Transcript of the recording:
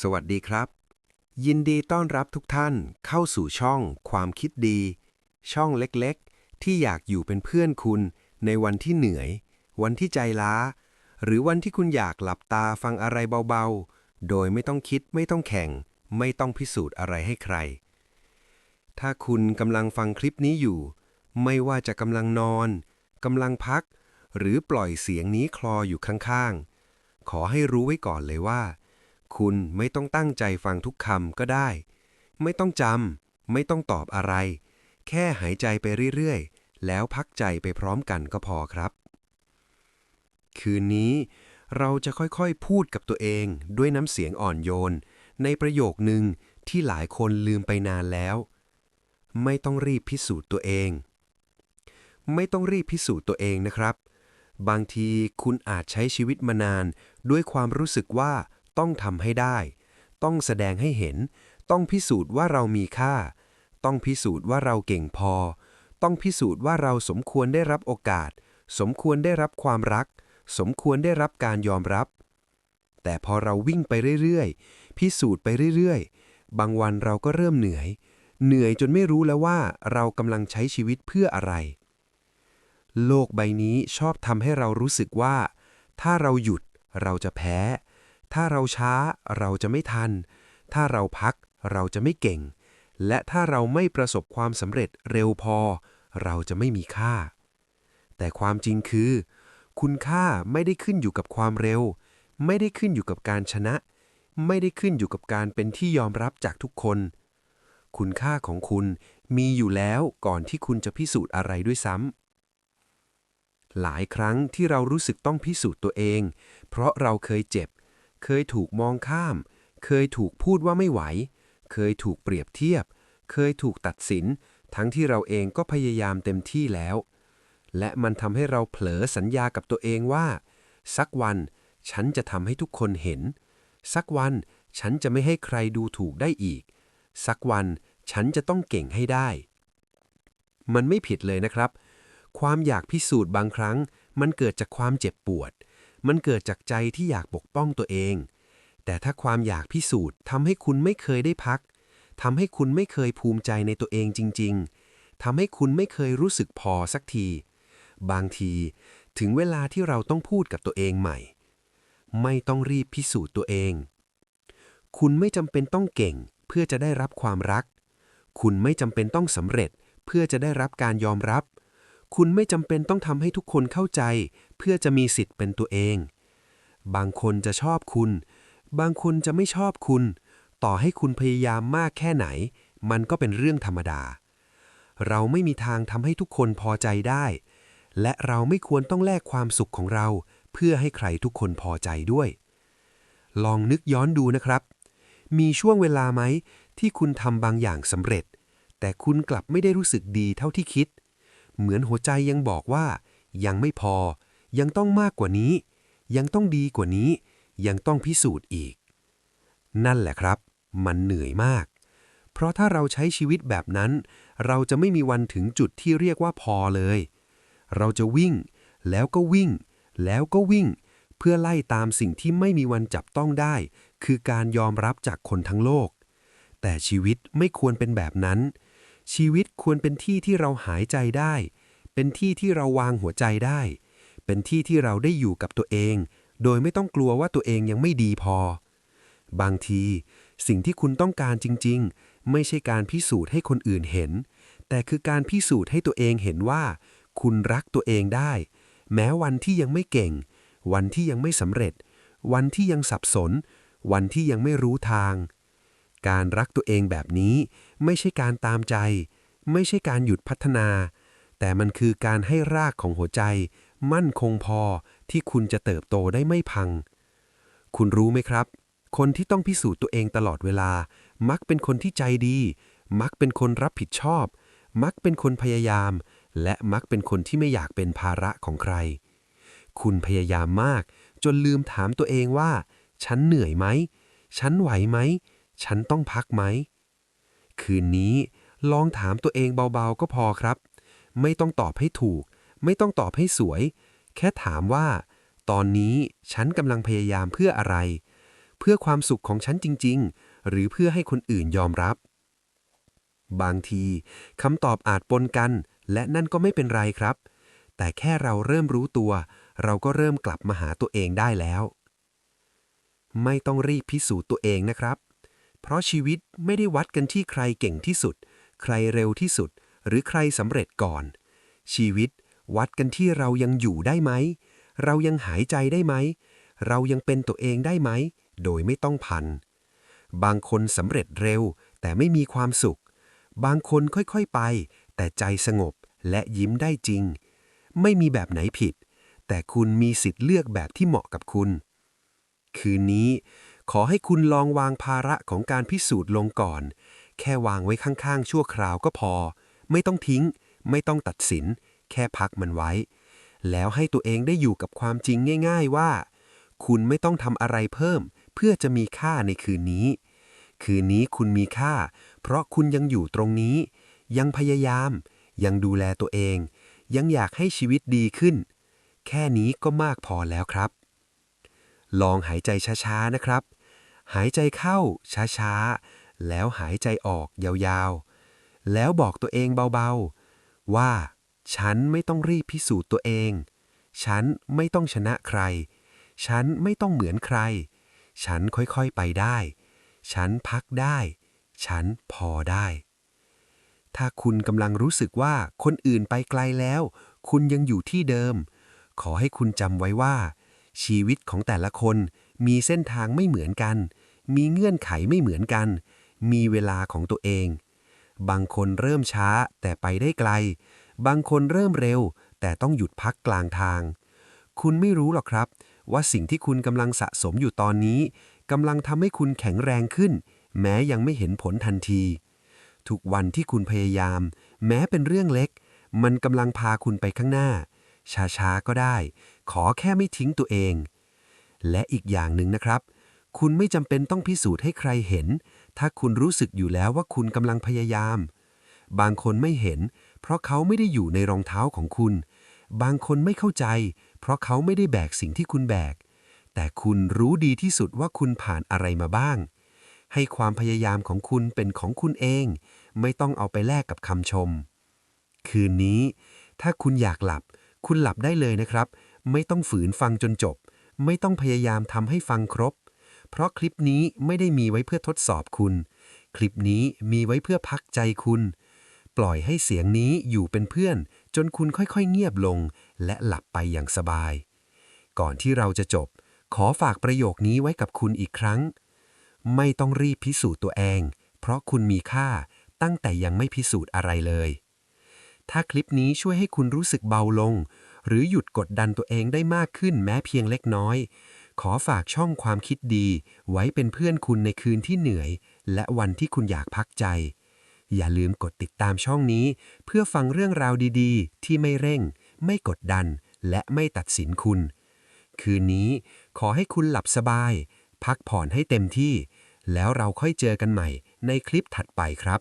สวัสดีครับ ยินดีต้อนรับทุกท่านเข้าสู่ช่องความคิดดี ช่องเล็กๆ ที่อยากอยู่เป็นเพื่อนคุณ ในวันที่เหนื่อย วันที่ใจล้า หรือวันที่คุณอยากหลับตาฟังอะไรเบาๆ โดยไม่ต้องคิดไม่ต้องแข่ง ไม่ต้องพิสูจน์อะไรให้ใคร ถ้าคุณกำลังฟังคลิปนี้อยู่ ไม่ว่าจะกำลังนอนกำลังพัก หรือปล่อยเสียงนี้คลออยู่ข้างๆ ขอให้รู้ไว้ก่อนเลยว่า คุณไม่ต้องตั้งใจฟังทุกคำก็ได้ ไม่ต้องจำไม่ต้องตอบอะไร แค่หายใจไปเรื่อยๆ แล้วพักใจไปพร้อมกันก็พอครับ คืนนี้ เราจะค่อยๆ พูดกับตัวเองด้วยน้ำเสียงอ่อนโยน ในประโยคนึงที่หลายคนลืมไปนานแล้ว ไม่ต้องรีบพิสูจน์ตัวเอง ไม่ต้องรีบพิสูจน์ตัวเองนะครับ บางทีคุณอาจใช้ชีวิตมานาน ด้วยความรู้สึกว่า ต้องทำให้ได้ ต้องแสดงให้เห็น ต้องพิสูจน์ว่าเรามีค่า ต้องพิสูจน์ว่าเราเก่งพอ ต้องพิสูจน์ว่าเราสมควรได้รับโอกาส สมควรได้รับความรัก สมควรได้รับการยอมรับ แต่พอเราวิ่งไปเรื่อยๆ พิสูจน์ไปเรื่อยๆ บางวันเราก็เริ่มเหนื่อย เหนื่อยจนไม่รู้แล้วว่าเรากำลังใช้ชีวิตเพื่ออะไร โลกใบนี้ชอบทำให้เรารู้สึกว่า ถ้าเราหยุดเราจะแพ้ ถ้าเราช้าเราจะไม่ทัน ถ้าเราพักเราจะไม่เก่ง และถ้าเราไม่ประสบความสำเร็จเร็วพอ เราจะไม่มีค่า แต่ความจริงคือ คุณค่าไม่ได้ขึ้นอยู่กับความเร็ว ไม่ได้ขึ้นอยู่กับการชนะ ไม่ได้ขึ้นอยู่กับการเป็นที่ยอมรับจากทุกคน คุณค่าของคุณมีอยู่แล้วก่อนที่คุณจะพิสูจน์อะไรด้วยซ้ำหลายครั้งที่เรารู้สึกต้องพิสูจน์ตัวเอง เพราะเราเคยเจ็บ เคยถูกมองข้าม เคยถูกพูดว่าไม่ไหว เคยถูกเปรียบเทียบ เคยถูกตัดสิน ทั้งที่เราเองก็พยายามเต็มที่แล้ว และมันทำให้เราเผลอสัญญากับตัวเองว่า สักวันฉันจะทำให้ทุกคนเห็น สักวันฉันจะไม่ให้ใครดูถูกได้อีก สักวันฉันจะต้องเก่งให้ได้ มันไม่ผิดเลยนะครับ ความอยากพิสูจน์บางครั้ง มันเกิดจากความเจ็บปวด มันเกิดจากใจที่อยากปกป้องตัวเอง แต่ถ้าความอยากพิสูจน์ทำให้คุณไม่เคยได้พักทำให้คุณไม่เคยภูมิใจในตัวเองจริง ๆทำให้คุณไม่เคยรู้สึกพอสักที บางทีถึงเวลาที่เราต้องพูดกับตัวเองใหม่ ไม่ต้องรีบพิสูจน์ตัวเอง คุณไม่จำเป็นต้องเก่งเพื่อจะได้รับความรัก คุณไม่จำเป็นต้องสำเร็จเพื่อจะได้รับการยอมรับ คุณไม่จำเป็นต้องทำให้ทุกคนเข้าใจ เพื่อจะมีสิทธิ์เป็นตัวเอง บางคนจะชอบคุณ บางคนจะไม่ชอบคุณ ต่อให้คุณพยายามมากแค่ไหน มันก็เป็นเรื่องธรรมดา เราไม่มีทางทำให้ทุกคนพอใจได้ และเราไม่ควรต้องแลกความสุขของเรา เพื่อให้ใครทุกคนพอใจด้วย ลองนึกย้อนดูนะครับ มีช่วงเวลาไหมที่คุณทำบางอย่างสำเร็จ แต่คุณกลับไม่ได้รู้สึกดีเท่าที่คิด เหมือนหัวใจยังบอกว่ายังไม่พอ ยังต้องมากกว่านี้ ยังต้องดีกว่านี้ ยังต้องพิสูจน์อีก นั่นแหละครับ มันเหนื่อยมาก เพราะถ้าเราใช้ชีวิตแบบนั้น เราจะไม่มีวันถึงจุดที่เรียกว่าพอเลย เราจะวิ่ง แล้วก็วิ่ง แล้วก็วิ่ง เพื่อไล่ตามสิ่งที่ไม่มีวันจับต้องได้ คือการยอมรับจากคนทั้งโลก แต่ชีวิตไม่ควรเป็นแบบนั้น ชีวิตควรเป็นที่ที่เราหายใจได้ เป็นที่ที่เราวางหัวใจได้ เป็นที่ที่เราได้อยู่กับตัวเอง โดยไม่ต้องกลัวว่าตัวเองยังไม่ดีพอ บางที สิ่งที่คุณต้องการจริง ๆ ไม่ใช่การพิสูจน์ให้คนอื่นเห็น แต่คือการพิสูจน์ให้ตัวเองเห็นว่า คุณรักตัวเองได้ แม้วันที่ยังไม่เก่ง วันที่ยังไม่สำเร็จ วันที่ยังสับสน วันที่ยังไม่รู้ทาง การรักตัวเองแบบนี้ ไม่ใช่การตามใจ ไม่ใช่การหยุดพัฒนา แต่มันคือการให้รากของหัวใจ มั่นคงพอที่คุณจะเติบโตได้ไม่พัง คุณรู้ไหมครับ คนที่ต้องพิสูจน์ตัวเองตลอดเวลา มักเป็นคนที่ใจดี มักเป็นคนรับผิดชอบ มักเป็นคนพยายาม และมักเป็นคนที่ไม่อยากเป็นภาระของใคร คุณพยายามมาก จนลืมถามตัวเองว่า ฉันเหนื่อยไหม ฉันไหวไหม ฉันต้องพักไหม คืนนี้ลองถามตัวเองเบาๆก็พอครับ ไม่ต้องตอบให้ถูก ไม่ต้องตอบให้สวย แค่ถามว่า ตอนนี้ฉันกำลังพยายามเพื่ออะไร เพื่อความสุขของฉันจริง ๆ หรือเพื่อให้คนอื่นยอมรับ บางทีคำตอบอาจปนกัน และนั่นก็ไม่เป็นไรครับ แต่แค่เราเริ่มรู้ตัว เราก็เริ่มกลับมาหาตัวเองได้แล้ว ไม่ต้องรีบพิสูจน์ตัวเองนะครับ เพราะชีวิตไม่ได้วัดกันที่ใครเก่งที่สุด ใครเร็วที่สุด หรือใครสำเร็จก่อน ชีวิต วัดกันที่เรายังอยู่ได้ไหม เรายังหายใจได้ไหม เรายังเป็นตัวเองได้ไหม โดยไม่ต้องพัน บางคนสำเร็จเร็วแต่ไม่มีความสุข บางคนค่อยๆไป แต่ใจสงบและยิ้มได้จริง ไม่มีแบบไหนผิด แต่คุณมีสิทธิ์เลือกแบบที่เหมาะกับคุณ คืนนี้ ขอให้คุณลองวางภาระของการพิสูจน์ลงก่อน แค่วางไว้ข้างๆ ชั่วคราวก็พอ ไม่ต้องทิ้ง ไม่ต้องตัดสิน แค่พักมันไว้ แล้วให้ตัวเองได้อยู่กับความจริงง่าย ๆว่า คุณไม่ต้องทำอะไรเพิ่ม เพื่อจะมีค่าในคืนนี้ คืนนี้คุณมีค่า เพราะคุณยังอยู่ตรงนี้ ยังพยายาม ยังดูแลตัวเอง ยังอยากให้ชีวิตดีขึ้น แค่นี้ก็มากพอแล้วครับ ลองหายใจช้าๆนะครับ หายใจเข้าช้าๆ แล้วหายใจออกยาวๆ แล้วบอกตัวเองเบาๆ ว่า ฉันไม่ต้องรีบพิสูจน์ตัวเอง ฉันไม่ต้องชนะใคร ฉันไม่ต้องเหมือนใคร ฉันค่อยๆไปได้ ฉันพักได้ ฉันพอได้ ถ้าคุณกำลังรู้สึกว่าคนอื่นไปไกลแล้ว คุณยังอยู่ที่เดิม ขอให้คุณจำไว้ว่า ชีวิตของแต่ละคนมีเส้นทางไม่เหมือนกัน มีเงื่อนไขไม่เหมือนกัน มีเวลาของตัวเอง บางคนเริ่มช้าแต่ไปได้ไกล บางคนเริ่มเร็ว แต่ต้องหยุดพักกลางทาง คุณไม่รู้หรอกครับ ว่าสิ่งที่คุณกำลังสะสมอยู่ตอนนี้กำลังทำให้คุณแข็งแรงขึ้น แม้ยังไม่เห็นผลทันที ทุกวันที่คุณพยายาม แม้เป็นเรื่องเล็ก มันกำลังพาคุณไปข้างหน้า ช้าๆก็ได้ ขอแค่ไม่ทิ้งตัวเอง และอีกอย่างหนึ่งนะครับ คุณไม่จำเป็นต้องพิสูจน์ให้ใครเห็น ถ้าคุณรู้สึกอยู่แล้วว่าคุณกำลังพยายาม บางคนไม่เห็น เพราะเขาไม่ได้อยู่ในรองเท้าของคุณ บางคนไม่เข้าใจ เพราะเขาไม่ได้แบกสิ่งที่คุณแบก แต่คุณรู้ดีที่สุดว่าคุณผ่านอะไรมาบ้าง ให้ความพยายามของคุณเป็นของคุณเอง ไม่ต้องเอาไปแลกกับคำชม คืนนี้ ถ้าคุณอยากหลับ คุณหลับได้เลยนะครับ ไม่ต้องฝืนฟังจนจบ ไม่ต้องพยายามทำให้ฟังครบ เพราะคลิปนี้ไม่ได้มีไว้เพื่อทดสอบคุณ คลิปนี้มีไว้เพื่อพักใจคุณ ปล่อยให้เสียงนี้อยู่เป็นเพื่อน จนคุณค่อยๆ เงียบลง และหลับไปอย่างสบาย ก่อนที่เราจะจบ ขอฝากประโยคนี้ไว้กับคุณอีกครั้ง ไม่ต้องรีบพิสูจน์ตัวเอง เพราะคุณมีค่าตั้งแต่ยังไม่พิสูจน์อะไรเลย ถ้าคลิปนี้ช่วยให้คุณรู้สึกเบาลง หรือหยุดกดดันตัวเองได้มากขึ้นแม้เพียงเล็กน้อย ขอฝากช่องความคิดดี ไว้เป็นเพื่อนคุณในคืนที่เหนื่อย และวันที่คุณอยากพักใจ อย่าลืมกดติดตามช่องนี้ เพื่อฟังเรื่องราวดีๆ ที่ไม่เร่ง ไม่กดดัน และไม่ตัดสินคุณ คืนนี้ขอให้คุณหลับสบาย พักผ่อนให้เต็มที่ แล้วเราค่อยเจอกันใหม่ในคลิปถัดไปครับ